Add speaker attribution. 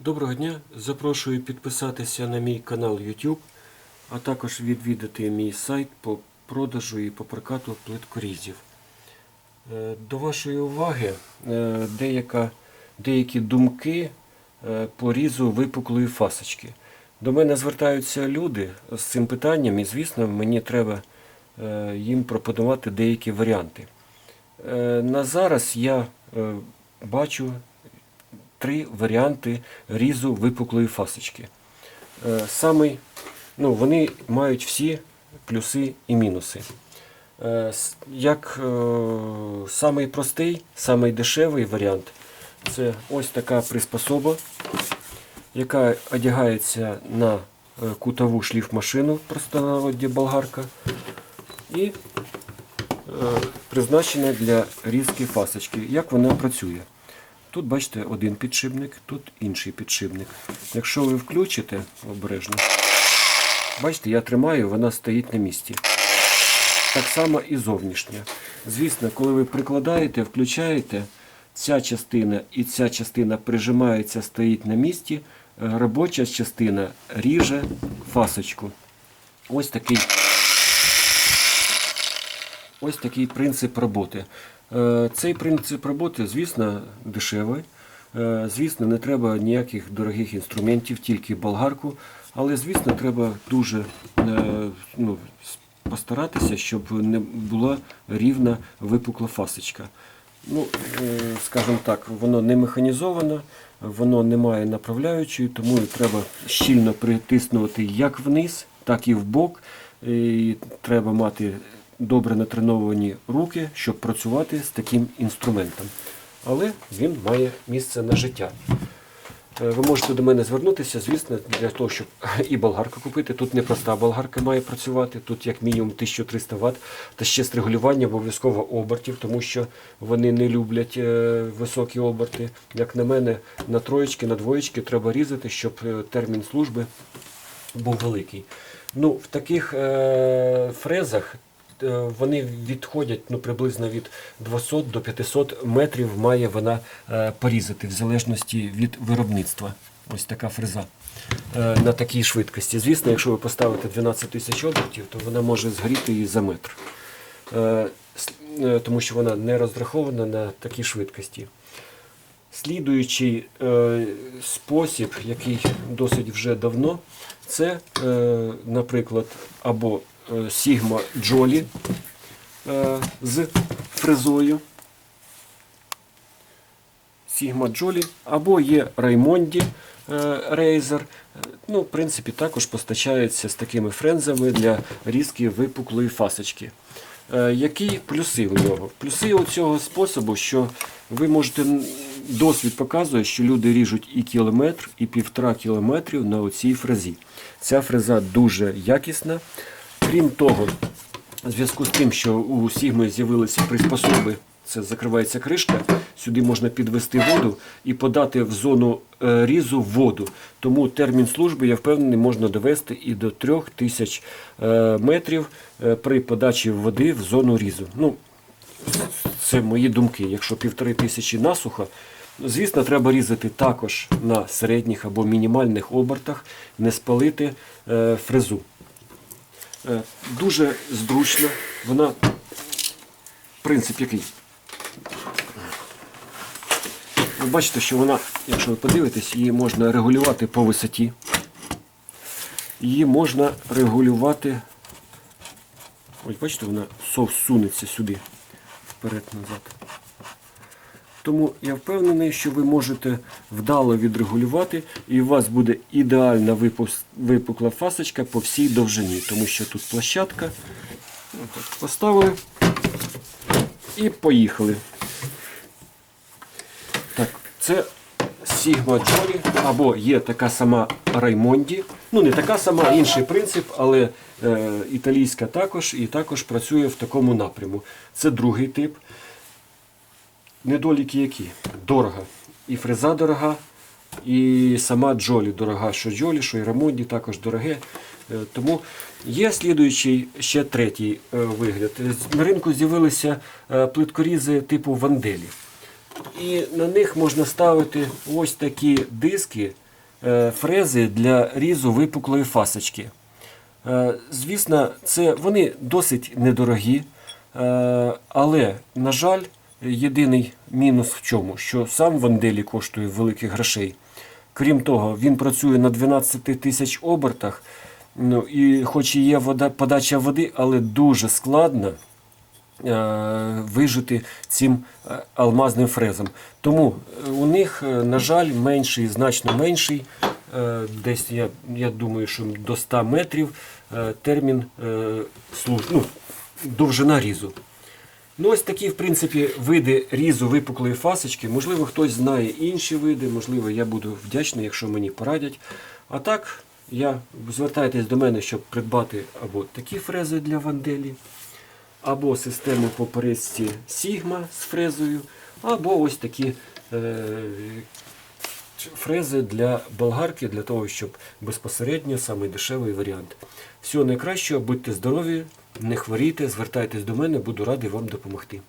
Speaker 1: Доброго дня! Запрошую підписатися на мій канал YouTube, а також відвідати мій сайт по продажу і по прокату плиткорізів. Е, До вашої уваги е, деяка, деякі думки е, по різу випуклої фасочки. До мене звертаються люди з цим питанням, і, звісно, мені треба їм пропонувати деякі варіанти. На зараз я бачу три варіанти різу випуклої фасочки. Е, Самий, ну, вони мають всі плюси і мінуси. Е, Як е, самий простий, самий дешевий варіант це ось така приспособа, яка одягається на кутову шліфмашину, в простонароді болгарка, і призначена для різки фасочки. Як вона працює? Тут бачите один підшипник, тут інший підшипник. Якщо ви включите обережно, бачите, я тримаю, вона стоїть на місці. Так само і зовнішня. Звісно, коли ви прикладаєте, включаєте, ця частина і ця частина прижимається, стоїть на місці, е, робоча частина ріже фасочку. Ось такий Ось такий принцип роботи. Е, Цей принцип роботи, звісно, дешевий. Е, Звісно, не треба ніяких дорогих інструментів, тільки болгарку. Але, звісно, треба дуже е, ну, постаратися, щоб не була рівна випукла фасочка. Ну, скажімо так, воно не механізовано, воно не має направляючої, тому треба щільно притиснути як вниз, так і вбок. І треба мати добре натреновані руки, щоб працювати з таким інструментом. Але він має місце на життя. Е, Ви можете до мене звернутися, звісно, для того, щоб і болгарку купити. Тут не проста болгарка має працювати, тут як мінімум 1300 Вт, та ще з регулюванням обов'язково обертів, тому що вони не люблять е, високі оберти. Як на мене, на троєчки, на двоєчки треба різати, щоб е, термін служби був великий. Ну, в таких е, фрезах вони відходять ну, приблизно від 200 до 500 метрів має вона е, порізати, в залежності від виробництва. Ось така фреза е, на такій швидкості. Звісно, якщо ви поставите 12 тисяч обертів, то вона може згоріти і за метр. Е, е, тому що вона не розрахована на такій швидкості. Слідуючий е, спосіб, який досить вже давно, це, е, наприклад, або е, Sigma Jolly е, з фрезою. Sigma Jolly, або є Raimondi е, Razer. Е, Ну, в принципі, також постачається з такими фрезами для різки випуклої фасочки. Е, Які плюси у нього? Плюси у цього способу, що ви можете досвід показує, що люди ріжуть і кілометр, і півтора кілометрів на оцій фрезі. Ця фреза дуже якісна. Крім того, в зв'язку з тим, що у Сігми з'явилися приспособи, це закривається кришка, сюди можна підвести воду і подати в зону е, різу воду. Тому термін служби, я впевнений, можна довести і до 3000 е, метрів е, при подачі води в зону різу. Ну, це мої думки. Якщо півтори тисячі насухо, звісно, треба різати також на середніх або мінімальних обертах, не спалити фрезу. Е, Дуже зручно. Вона принцип який? Ви бачите, що вона, якщо ви подивитесь, її можна регулювати по висоті. Її можна регулювати. Ось бачите, вона сов сунеться сюди, вперед-назад. Тому я впевнений, що ви можете вдало відрегулювати, і у вас буде ідеальна випукла фасочка по всій довжині, тому що тут площадка. Поставили і поїхали. Так, це Sigma Jolly, або є така сама Raimondi. Ну, не така сама, інший принцип, але е, італійська також і також працює в такому напряму. Це другий тип. Недоліки які? Дорога. І фреза дорога, і сама Джолі дорога. Що Джолі, що і Рамонді також дороге. Е, Тому є слідуючий ще третій е, вигляд. На ринку з'явилися е, плиткорізи типу ванделі. І на них можна ставити ось такі диски фрези для різу випуклої фасочки. Звісно, це вони досить недорогі, але, на жаль, єдиний мінус в чому, що сам Ванделі коштує великих грошей. Крім того, він працює на 12 тисяч обертах, ну, і хоч і є вода, подача води, але дуже складно е, вижити цим е, алмазним фрезом. Тому е, у них, е, на жаль, менший, значно менший, е, десь я, я думаю, що до 100 метрів е, термін е, служ... ну, довжина різу. Ну, ось такі, в принципі, види різу випуклої фасочки. Можливо, хтось знає інші види, можливо, я буду вдячний, якщо мені порадять. А так, я звертайтесь до мене, щоб придбати або такі фрези для ванделі, або систему по порізці Sigma з фрезою, або ось такі е, фрези для болгарки, для того, щоб безпосередньо самий дешевий варіант. Всього найкращого, будьте здорові, не хворійте, звертайтесь до мене, буду радий вам допомогти.